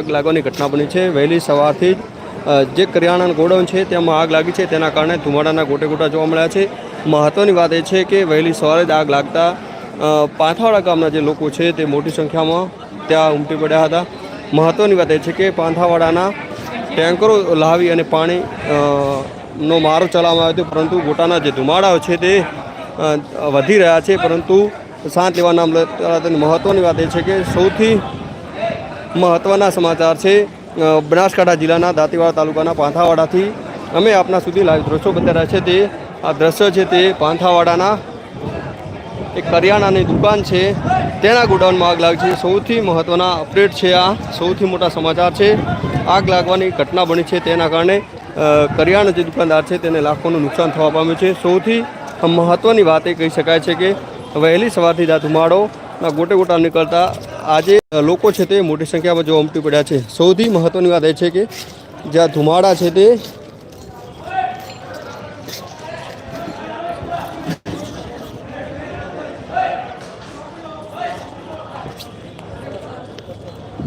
આગ લાગવાની ઘટના બની છે. વહેલી સવારથી જે કરિયાણાનું ગોડાઉન છે તેમાં આગ લાગી છે. તેના કારણે ધુમાડાના ગોટે ગોટા જોવા મળ્યા છે. મહત્ત્વની વાત એ છે કે વહેલી સવારે જ આગ લાગતા પાંથાવાડા ગામના જે લોકો છે તે મોટી સંખ્યામાં ત્યાં ઉમટી પડ્યા હતા. મહત્ત્વની વાત એ છે કે પાંથાવાડાના ટેન્કરો લાવી અને પાણી નો મારો ચલાવવામાં આવ્યો હતો. પરંતુ ગોટાના જે ધુમાડાઓ છે તે વધી રહ્યા છે. પરંતુ શાંત લેવા નામ મહત્ત્વની વાત એ છે કે સૌથી મહત્ત્વના સમાચાર છે. બનાસકાંઠા જિલ્લાના દાંતીવાડા તાલુકાના પાંથાવાડાથી અમે આપના સુધી લાઈવ દ્રશ્યો રહ્યા છે. તે આ દ્રશ્ય છે તે પાંથાવાડાના એક કરિયાણાની દુકાન છે. તેના ગોડાઉનમાં આગ લાગી છે. સૌથી મહત્ત્વના અપડેટ છે આ. સૌથી મોટા સમાચાર છે. આગ લાગવાની ઘટના બની છે. તેના કારણે કરિયાણા જે દુકાનદાર છે તેને લાખોનું નુકસાન થવા પામ્યું છે. સૌથી મહત્ત્વની વાત એ કહી શકાય છે કે વહેલી સવારથી આ ધુમાડોના ગોટે ગોટા નીકળતા. આજે લોકો છે તે મોટી સંખ્યામાં જોવા ઉમટી પડ્યા છે. સૌથી મહત્ત્વની વાત એ છે કે, જ્યાં ધુમાડા છે તે,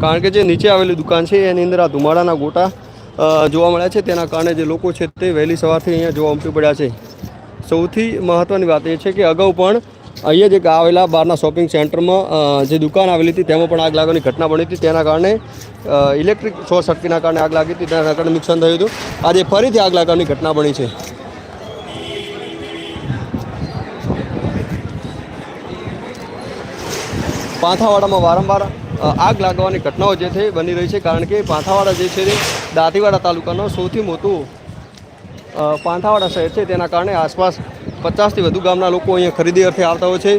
કારણ કે જે નીચે આવેલી દુકાન છે, એની અંદર આ ધુમાડાના ગોટા જોવા મળ્યા છે. તેના કારણે જે લોકો છે તે વહેલી સવારથી અહીંયા જોવા ઉમટી પડ્યા છે. સૌથી મહત્ત્વની વાત એ છે કે, અગાઉ પણ અહીંયા જે આવેલા બહારના શોપિંગ સેન્ટરમાં જે દુકાન આવેલી હતી, તેમાં પણ આગ લાગવાની ઘટના બની હતી. તેના કારણે ઇલેક્ટ્રિક શોર્ટ સર્કિટના કારણે આગ લાગી હતી. તેના કારણે નુકસાન થયું હતું. આજે ફરીથી આગ લાગવાની ઘટના બની છે. પાંથાવાડામાં વારંવાર આગ લાગવાની ઘટનાઓ જે છે બની રહી છે. કારણ કે પાંથાવાડા જે છે તે દાંતીવાડા તાલુકાનો સૌથી મોટું પાંથાવાડા શહેર છે. તેના કારણે આસપાસ પચાસથી વધુ ગામના લોકો અહીંયા ખરીદી અર્થે આવતા હોય છે.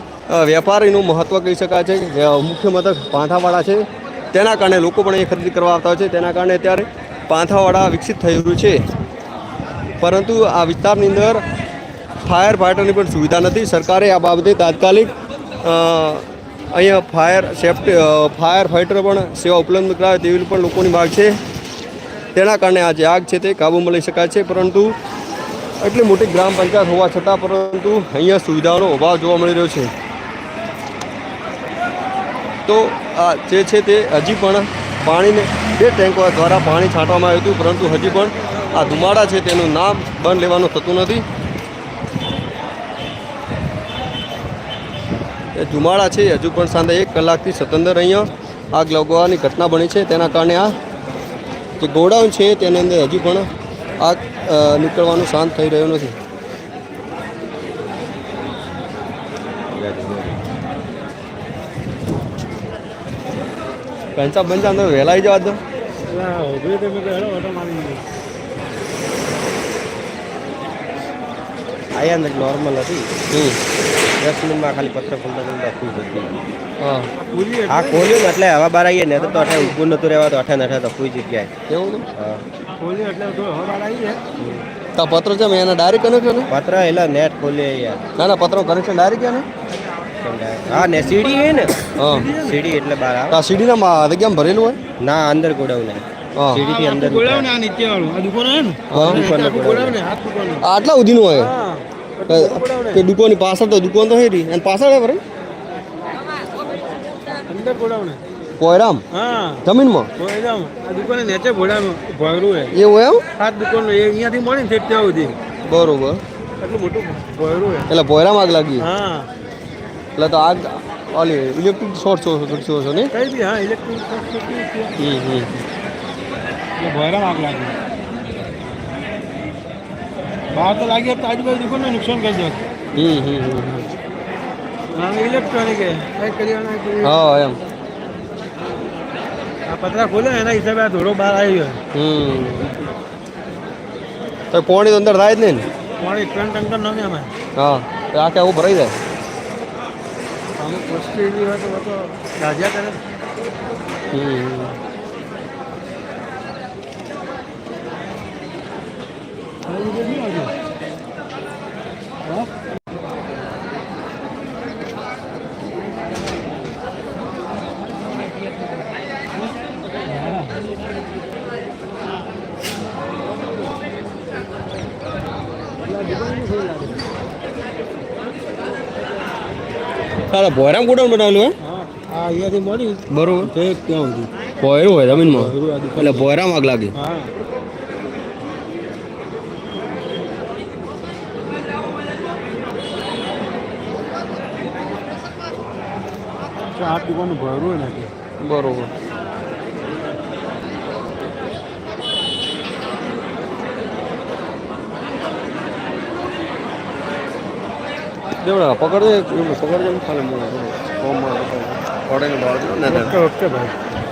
વેપારીનું મહત્ત્વ કહી શકાય છે મુખ્ય મથક પાંથાવાડા છે. તેના કારણે લોકો પણ અહીંયા ખરીદી કરવા આવતા હોય છે. તેના કારણે અત્યારે પાંથાવાડા વિકસિત રહ્યું છે. પરંતુ આ વિસ્તારની અંદર ફાયર ફાઇટરની પણ સુવિધા નથી. સરકારે આ બાબતે તાત્કાલિક અહીંયા ફાયર સેફ્ટી ફાયર ફાઇટર પણ સેવા ઉપલબ્ધ કરાવે તેવી પણ લોકોની માગ છે. તેના કારણે આ જે આગ છે તે કાબૂમાં લઈ શકાય છે. પરંતુ એટલી મોટી ગ્રામ પંચાયત હોવા છતાં પરંતુ અહીંયા સુવિધાઓનો અભાવ જોવા મળી રહ્યો છે. તો આ જે છે તે હજી પણ પાણીને બે ટેન્કો દ્વારા પાણી છાંટવામાં આવ્યું હતું, પરંતુ હજી પણ આ ધુમાડા છે તેનું નામ બંધ લેવાનું થતું નથી. એ ધુમાડા છે, હજુ પણ સાંજે એક કલાકથી સતંદર અહીંયા આગ લગવાની ઘટના બની છે. તેના કારણે આ જે ગોડાઉન છે તેની અંદર હજી પણ આગ નીકળવાનું શાંત થઈ રહ્યું નથી. પંચા પંચા અંદર વહેલાઈ જવા દો. આયા ને નોર્મલ હતી. હમ. દસ મિનિટમાં ખાલી પત્ર ખોલતા ખુલતા ખુશ હતી હા. આ ખોલ્યું ને એટલે હવા બહાર આવીએ ને તો અઠે ઊભું નતું રહેવા તો અઠે ને અઠે તો કોઈ જગ્યાએ. કેવું હતું હા. તો પત્ર છે મેં એના ડાયરેક્ટ કનેક્શન પત્ર એટલે નેટ ખોલીએ યાર. ના ના પત્રો કનેક્શન ડાયરેક્ટ ને હા ને સીડી હે ને. હા. સીડી એટલે બહાર આવે. તા સીડીના મા જગ્યામાં ભરેલું હોય? ના અંદર ગોડાઉન હે. હા સીડી થી અંદર હા. આટલા ઉધીનું હોય? કે દુકાનની પાછળ તો દુકાન તો હેરી. અને પાછળ હે ભરે કોયરામ? હા. જમીનમાં? એકદમ આ દુકાને નેચે ભોળાનું ભોયરું હે. એવું એમ? આ દુકાન એ અહીંયાથી મળી ને ત્યાં સુધી. બરોબર. એટલું મોટું ભોયરું હે. એટલે ભોયરામ આગ લાગી. હા. એટલે તો આગ ઓલી ઇલેક્ટ્રિક શોર્ટ છો છો ને? કઈ બી હા ઇલેક્ટ્રિક હમ હમ. ભોયરામાં આગ લાગી. બહાર તો લાગી તો આજુબાજુ દુકાનને નુકસાન કરી દે હમ હમ ઇલેક્ટ્રોનિક હે એમ. આ પતરા ખોલે એના હિસાબે આ ધોળો બહાર આવી ગયો. હમ. તો પોણી અંદર થાય જ નહીં પોણી ત્રણ ટંકર નામે અમે. હા તો આખે આવું ભરાઈ જાય. અમુક વસ્તુ એવી હોય તો રાજા કરે. હમ. તારા ભોયરામ ગોડાઉન બનાવેલું હે હા આ અહીંયાથી મળી. બરોબર. છેક ત્યાં સુધી. પોયરું હોય જમીનમાં? ભોયરું આ દુકાન એટલે પોયરામાં આગ લાગી? હા દુકાન ભરવું નાખે. બરોબર. દેવડા પકડજે એવું પકડજે ખાલી ના. ઓકે ઓકે ભાઈ.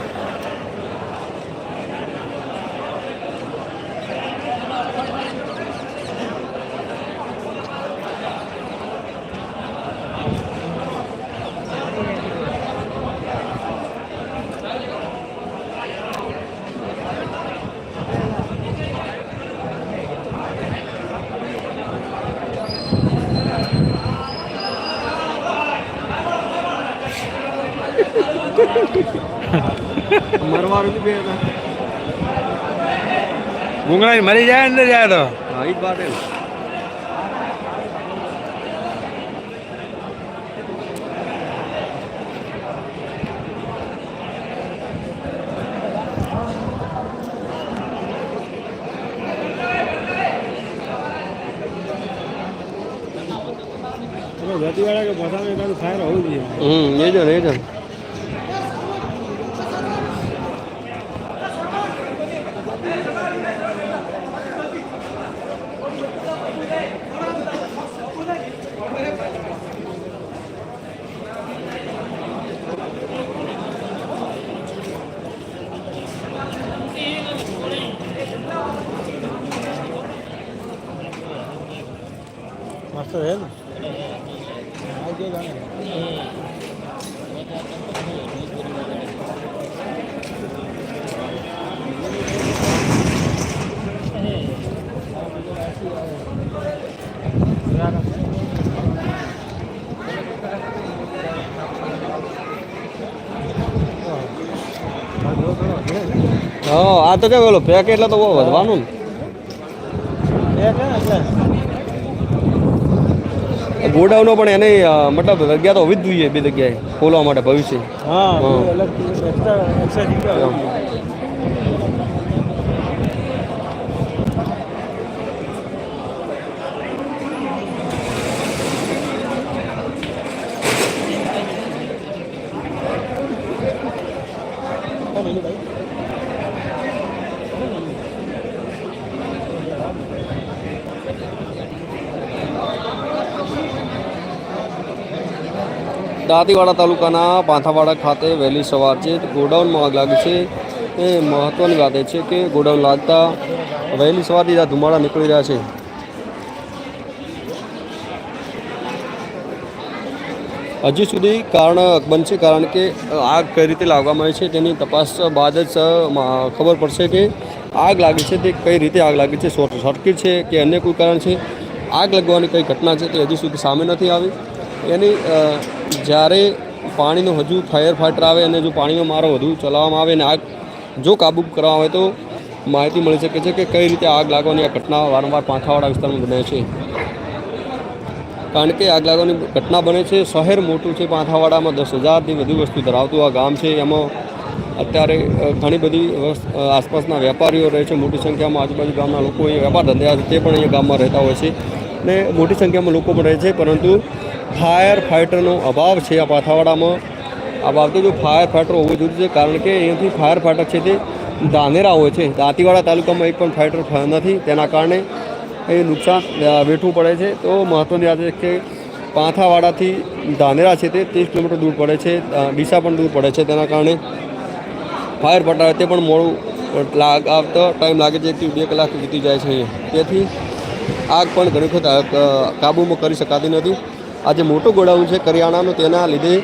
મરવાનું બે ગુંગળા મરી જાય અંદર જાય તો. હા એ જ વાત ગતિવાળા કે એકાદું ફાયર હોવું જોઈએ. હમ એ જ ને એ જ હા આ તો કેવું પેલું પેક એટલે તો બહુ વધવાનું ને ગોડાઉનો પણ એને મતલબ જગ્યા તો હોવી જ જોઈએ બે જગ્યાએ ખોલવા માટે ભવિષ્ય. હા. દાંતીવાડા તાલુકાના પાંથાવાડા ખાતે વહેલી સવાર છે. ગોડાઉનમાં આગ લાગી છે. એ મહત્ત્વની વાત એ છે કે ગોડાઉન લાગતા વહેલી સવારથી આ ધુમાડા નીકળી રહ્યા છે. હજી સુધી કારણ બનશે કારણ કે આગ કઈ રીતે લાગવામાં આવી છે તેની તપાસ બાદ જ ખબર પડશે કે આગ લાગી છે તે કઈ રીતે આગ લાગી છે, શોર્ટ સર્કિટ છે કે અન્ય કોઈ કારણ છે? આગ લગવાની કઈ ઘટના છે તે હજી સુધી સામે નથી આવી. એની જ્યારે પાણીનો હજુ ફાયર ફાઈટર આવે અને જો પાણીનો મારો વધુ ચલાવવામાં આવે અને આગ જો કાબૂ કરવામાં આવે તો માહિતી મળી શકે છે કે કઈ રીતે આગ લાગવાની આ ઘટના વારંવાર પાંખાવાડા વિસ્તારમાં બને છે. કારણ કે આગ લાગવાની ઘટના બને છે, શહેર મોટું છે પાંથાવાડામાં દસ હજારથી વધુ વસ્તુ ધરાવતું આ ગામ છે. એમાં અત્યારે ઘણી બધી આસપાસના વેપારીઓ રહે છે. મોટી સંખ્યામાં આજુબાજુ ગામના લોકો અહીંયા, વેપાર ધંધા તે પણ અહીંયા ગામમાં રહેતા હોય છે. ને મોટી સંખ્યામાં લોકો પણ રહે છે, પરંતુ ફાયર ફાઇટરનો અભાવ છે આ પાથાવાડામાં. આ બાબતે જો ફાયર ફાઇટર હોવું જરૂરી છે, કારણ કે અહીંયાથી ફાયર ફાઇટર છે તે ધાનેરા હોય છે. દાંતીવાડા તાલુકામાં એક પણ ફાઇટર નથી, તેના કારણે એ નુકસાન વેઠવું પડે છે. તો મહત્ત્વની વાત છે કે પાંથાવાડાથી ધાનેરા છે તે ત્રીસ કિલોમીટર દૂર પડે છે ડીસા પણ દૂર પડે છે, તેના કારણે ફાયર ફાટર તે પણ મોડું લાગ, આવતો ટાઈમ લાગે છે એકથી બે કલાક વીતી જાય છે તેથી આગ પણ ઘણી વખત કાબૂમાં કરી શકાતી નથી. આ જે મોટું ગોડાઉન છે કરિયાણાનું, તેના લીધે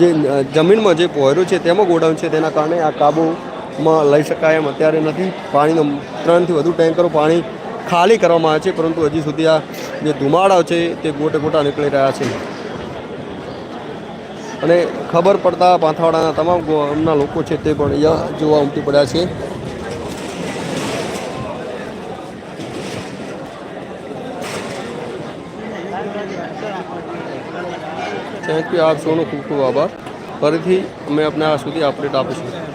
જે જમીનમાં જે પોયરું છે તેમાં ગોડાઉન છે, તેના કારણે આ કાબૂમાં લઈ શકાય એમ અત્યારે નથી. પાણીનો ત્રણથી વધુ ટેન્કરો પાણી ખાલી કરવામાં આવે છે, પરંતુ હજી સુધી આ જે ધુમાડા છે તે ગોટે ગોટા નીકળી રહ્યા છે. અને ખબર પડતા પાંથાવાડાના તમામ ગામના લોકો છે તે પણ અહીંયા જોવા ઉમટી પડ્યા છે. થેન્ક યુ આપ સૌનો ખૂબ ખૂબ આભાર ફરીથી અમે આપને આ સુધી અપડેટ આપીશું